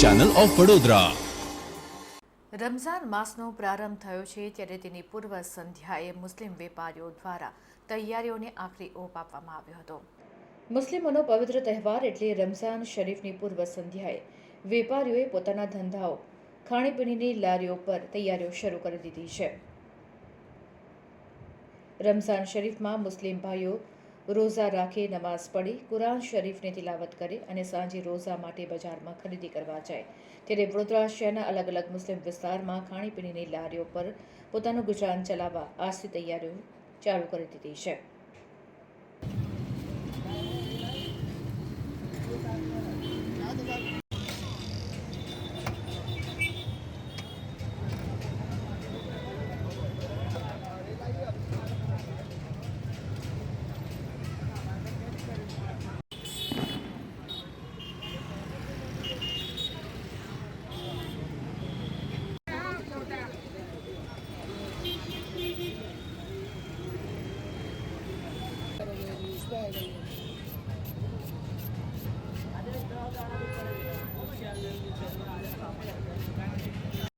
Channel of Vadodara Ramzan માસનો પ્રારંભ થયો છે ત્યારે તેની પૂર્વ સંધ્યાએ મુસ્લિમ વેપારીઓ દ્વારા તૈયારીઓને આખરી ઓપ આપવામાં આવ્યો હતો. મુસ્લિમોનો પવિત્ર તહેવાર એટલે રમઝાન શરીફની પૂર્વ સંધ્યાએ વેપારીઓએ પોતાના ધંધાઓ, ખાણીપીણીની લારીઓ પર તૈયારીઓ શરૂ કરી દીધી છે. રમઝાન શરીફમાં મુસ્લિમ ભાઈઓ રોઝા રાખી નમાઝ પઢી, કુરાન શરીફની તિલાવત કરે અને સાંજે રોઝા માટે બજારમાં ખરીદી કરવા જાય. ત્યારે વડોદરા શહેરના અલગ અલગ મુસ્લિમ વિસ્તારમાં ખાણીપીણીની લારીઓ પર પોતાનું ગુજરાન ચલાવવા આજથી તૈયારીઓ ચાલુ કરી દીધી છે.